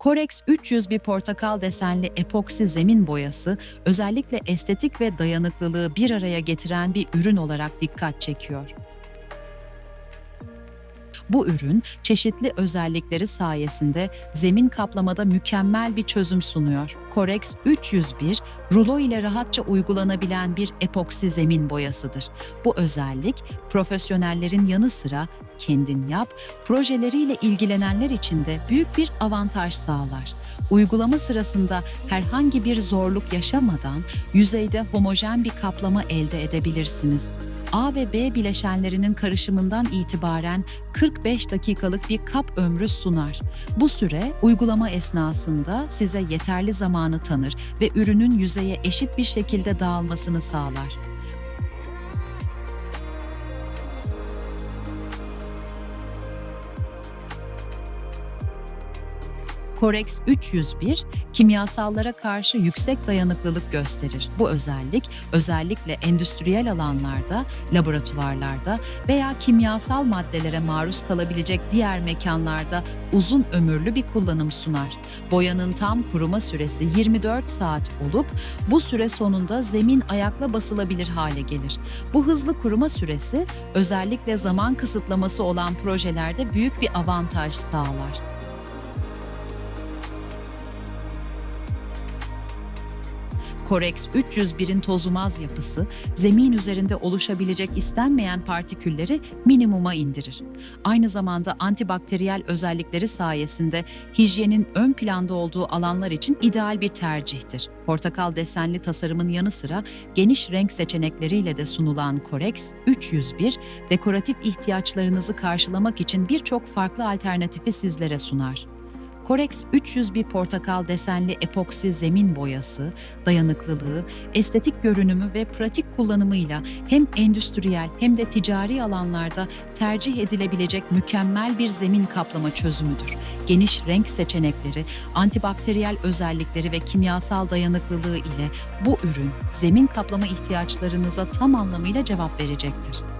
Corex 300 bir portakal desenli epoksi zemin boyası özellikle estetik ve dayanıklılığı bir araya getiren bir ürün olarak dikkat çekiyor. Bu ürün çeşitli özellikleri sayesinde zemin kaplamada mükemmel bir çözüm sunuyor. Corex 301, rulo ile rahatça uygulanabilen bir epoksi zemin boyasıdır. Bu özellik profesyonellerin yanı sıra kendin yap projeleriyle ilgilenenler için de büyük bir avantaj sağlar. Uygulama sırasında herhangi bir zorluk yaşamadan yüzeyde homojen bir kaplama elde edebilirsiniz. A ve B bileşenlerinin karışımından itibaren 45 dakikalık bir kap ömrü sunar. Bu süre uygulama esnasında size yeterli zamanı tanır ve ürünün yüzeye eşit bir şekilde dağılmasını sağlar. Corex 301 kimyasallara karşı yüksek dayanıklılık gösterir. Bu özellik özellikle endüstriyel alanlarda, laboratuvarlarda veya kimyasal maddelere maruz kalabilecek diğer mekanlarda uzun ömürlü bir kullanım sunar. Boyanın tam kuruma süresi 24 saat olup bu süre sonunda zemin ayakla basılabilir hale gelir. Bu hızlı kuruma süresi özellikle zaman kısıtlaması olan projelerde büyük bir avantaj sağlar. Corex 301'in tozumaz yapısı, zemin üzerinde oluşabilecek istenmeyen partikülleri minimuma indirir. Aynı zamanda antibakteriyel özellikleri sayesinde hijyenin ön planda olduğu alanlar için ideal bir tercihtir. Portakal desenli tasarımın yanı sıra geniş renk seçenekleriyle de sunulan Corex 301, dekoratif ihtiyaçlarınızı karşılamak için birçok farklı alternatifi sizlere sunar. Corex 300 bir portakal desenli epoksi zemin boyası, dayanıklılığı, estetik görünümü ve pratik kullanımıyla hem endüstriyel hem de ticari alanlarda tercih edilebilecek mükemmel bir zemin kaplama çözümüdür. Geniş renk seçenekleri, antibakteriyel özellikleri ve kimyasal dayanıklılığı ile bu ürün zemin kaplama ihtiyaçlarınıza tam anlamıyla cevap verecektir.